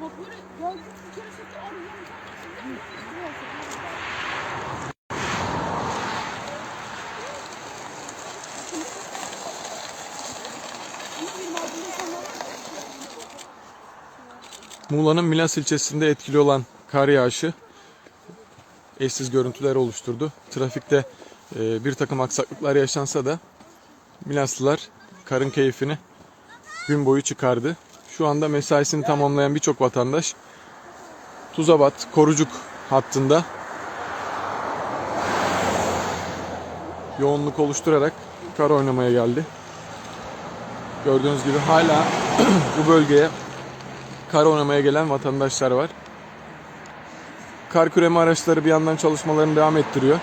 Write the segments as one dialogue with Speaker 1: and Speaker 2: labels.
Speaker 1: Bak böyle.
Speaker 2: Muğla'nın Milas ilçesinde etkili olan kar yağışı eşsiz görüntüler oluşturdu. Trafikte e, bir takım aksaklıklar yaşansa da Milaslılar karın keyfini gün boyu çıkardı. Şu anda mesaisini tamamlayan birçok vatandaş Tuzabat, Korucuk hattında yoğunluk oluşturarak kar oynamaya geldi. Gördüğünüz gibi hala bu bölgeye kar oynamaya gelen vatandaşlar var. Kar küreme araçları bir yandan çalışmalarını devam ettiriyor.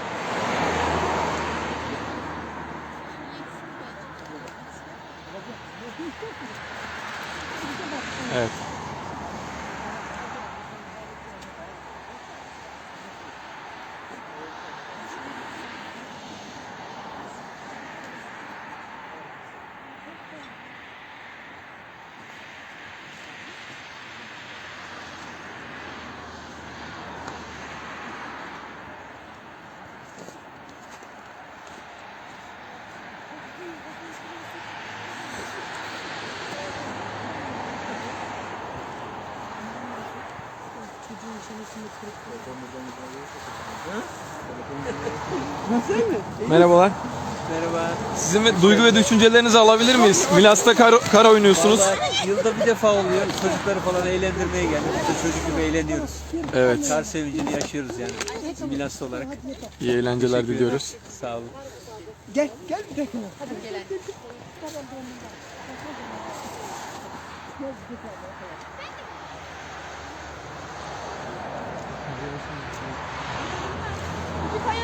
Speaker 2: Evet. Merhabalar.
Speaker 3: Merhaba.
Speaker 2: Sizin ve- duygu ve düşüncelerinizi alabilir miyiz? Milas'ta kar, kar oynuyorsunuz.
Speaker 3: Vallahi yılda bir defa oluyor. Çocukları falan eğlendirmeye geldik. Biz de çocuk gibi eğleniyoruz.
Speaker 2: Evet.
Speaker 3: Kar sevincini yaşıyoruz yani. Milaslı olarak.
Speaker 2: İyi eğlenceler diliyoruz.
Speaker 3: Sağ olun.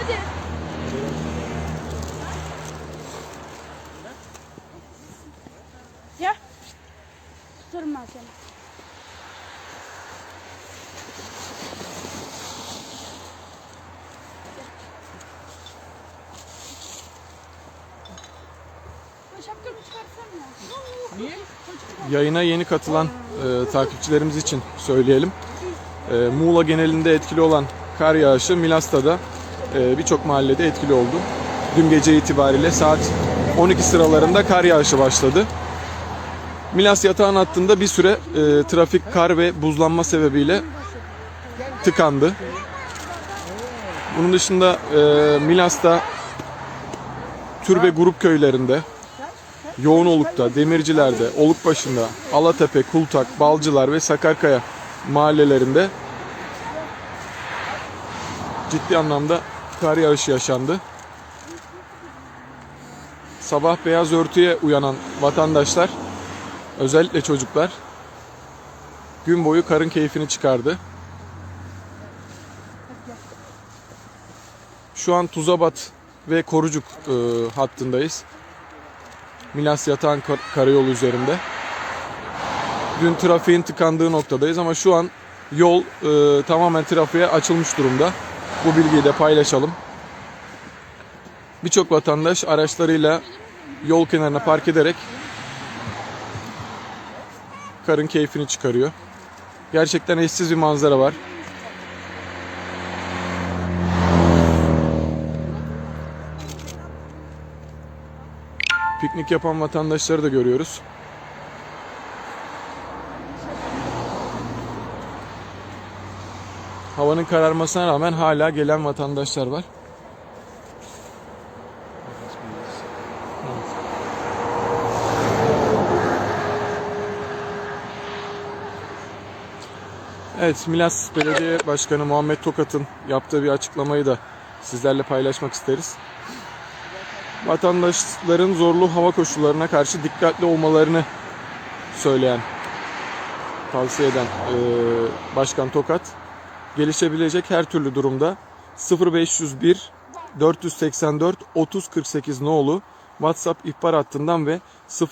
Speaker 1: Hadi. Gel. Tutarım ben seni. Ya.
Speaker 2: Yayına yeni katılan e, takipçilerimiz için söyleyelim. E, Muğla genelinde etkili olan kar yağışı Milas'ta da e, birçok mahallede etkili oldu. Dün gece itibariyle saat 12 sıralarında kar yağışı başladı. Milas yatağın hattında bir süre e, trafik kar ve buzlanma sebebiyle tıkandı. Bunun dışında e, Milas'ta Türbe grup köylerinde, Yoğunoluk'ta, Demirciler'de, Olukbaşı'nda, Alatepe, Kultak, Balcılar ve Sakarkaya mahallelerinde ciddi anlamda kar yağışı yaşandı. Sabah beyaz örtüye uyanan vatandaşlar, özellikle çocuklar, gün boyu karın keyfini çıkardı. Şu an Tuzabat ve Korucuk e, hattındayız. Milas Yatağan Kar- Karayolu üzerinde. Dün trafiğin tıkandığı noktadayız ama şu an yol e, tamamen trafiğe açılmış durumda. Bu bilgiyi de paylaşalım. Birçok vatandaş araçlarıyla yol kenarına park ederek karın keyfini çıkarıyor. Gerçekten eşsiz bir manzara var. Piknik yapan vatandaşları da görüyoruz. Havanın kararmasına rağmen hala gelen vatandaşlar var. Evet, Milas Belediye Başkanı Muhammed Tokat'ın yaptığı bir açıklamayı da sizlerle paylaşmak isteriz vatandaşların zorlu hava koşullarına karşı dikkatli olmalarını söyleyen, tavsiye eden e, Başkan Tokat, gelişebilecek her türlü durumda 0501 484 3048 nolu WhatsApp ihbar hattından ve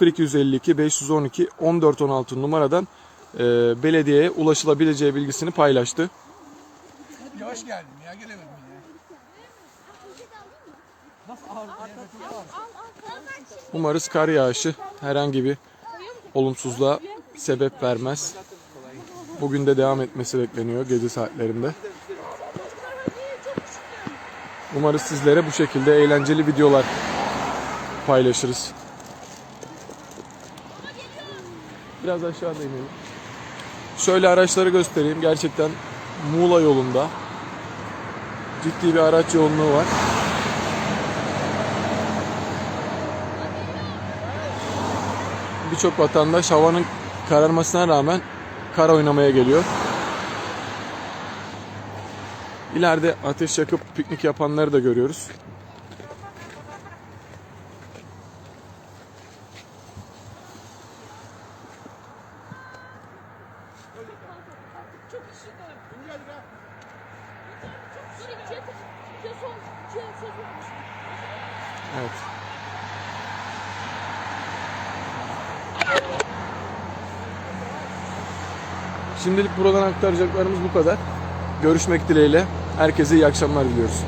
Speaker 2: 0252 512 1416 numaradan e, belediyeye ulaşılabileceği bilgisini paylaştı.
Speaker 4: Yavaş geldim ya, gelemedim ya.
Speaker 2: Umarız kar yağışı herhangi bir olumsuzluğa sebep vermez. Bugün de devam etmesi bekleniyor gece saatlerinde. Umarız sizlere bu şekilde eğlenceli videolar paylaşırız. Biraz aşağıda inelim. Şöyle araçları göstereyim. Gerçekten Muğla yolunda ciddi bir araç yoğunluğu var. Birçok vatandaş havanın kararmasına rağmen kar oynamaya geliyor. İleride ateş yakıp piknik yapanları da görüyoruz.
Speaker 1: Çok
Speaker 2: Şimdilik buradan aktaracaklarımız bu kadar. Görüşmek dileğiyle. Herkese iyi akşamlar diliyoruz.